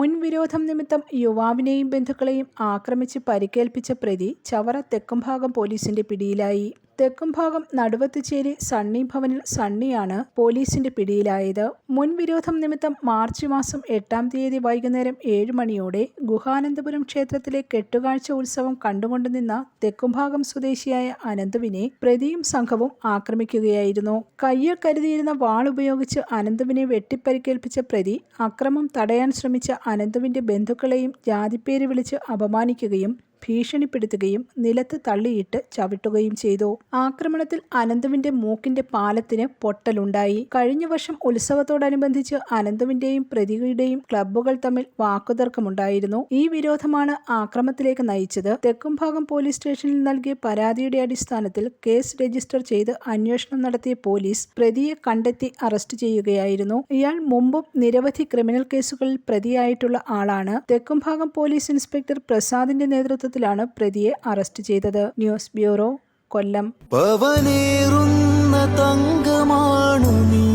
മുൻവിരോധം നിമിത്തം യുവാവിനെയും ബന്ധുക്കളെയും ആക്രമിച്ച് പരിക്കേൽപ്പിച്ച പ്രതി ചവറ തെക്കുംഭാഗം പോലീസിന്റെ പിടിയിലായി. തെക്കുംഭാഗം നടുവത്തുചേരി സണ്ണി ഭവനിൽ സണ്ണിയാണ് പോലീസിന്റെ പിടിയിലായത്. മുൻവിരോധം നിമിത്തം മാർച്ച് മാസം എട്ടാം തീയതി വൈകുന്നേരം ഏഴ് മണിയോടെ ഗുഹാനന്ദപുരം ക്ഷേത്രത്തിലെ കെട്ടുകാഴ്ച ഉത്സവം കണ്ടുകൊണ്ടുനിന്ന തെക്കുംഭാഗം സ്വദേശിയായ അനന്തുവിനെ പ്രതിയും സംഘവും ആക്രമിക്കുകയായിരുന്നു. കയ്യിൽ കരുതിയിരുന്ന വാൾ ഉപയോഗിച്ച് അനന്തുവിനെ വെട്ടിപ്പരിക്കേൽപ്പിച്ച പ്രതി അക്രമം തടയാൻ ശ്രമിച്ച അനന്തുവിന്റെ ബന്ധുക്കളെയും ജാതിപ്പേര് വിളിച്ച് അപമാനിക്കുകയും ഭീഷണിപ്പെടുത്തുകയും നിലത്ത് തള്ളിയിട്ട് ചവിട്ടുകയും ചെയ്തു. ആക്രമണത്തിൽ അനന്തുവിന്റെ മൂക്കിന്റെ പാലത്തിന് പൊട്ടലുണ്ടായി. കഴിഞ്ഞ വർഷം ഉത്സവത്തോടനുബന്ധിച്ച് അനന്തുവിന്റെയും പ്രതിയുടെയും ക്ലബ്ബുകൾ തമ്മിൽ വാക്കുതർക്കമുണ്ടായിരുന്നു. ഈ വിരോധമാണ് ആക്രമത്തിലേക്ക് നയിച്ചത്. തെക്കുംഭാഗം പോലീസ് സ്റ്റേഷനിൽ നൽകിയ പരാതിയുടെ അടിസ്ഥാനത്തിൽ കേസ് രജിസ്റ്റർ ചെയ്ത് അന്വേഷണം നടത്തിയ പോലീസ് പ്രതിയെ കണ്ടെത്തി അറസ്റ്റ് ചെയ്യുകയായിരുന്നു. ഇയാൾ മുമ്പും നിരവധി ക്രിമിനൽ കേസുകളിൽ പ്രതിയായിട്ടുള്ള ആളാണ്. തെക്കുംഭാഗം പോലീസ് ഇൻസ്പെക്ടർ പ്രസാദിന്റെ നേതൃത്വത്തിലാണ് പ്രതിയെ അറസ്റ്റ് ചെയ്തത് ന്യൂസ് ബ്യൂറോ കൊല്ലം പവനേറുന്ന തങ്കമാണു നീ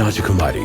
രാജകുമാരി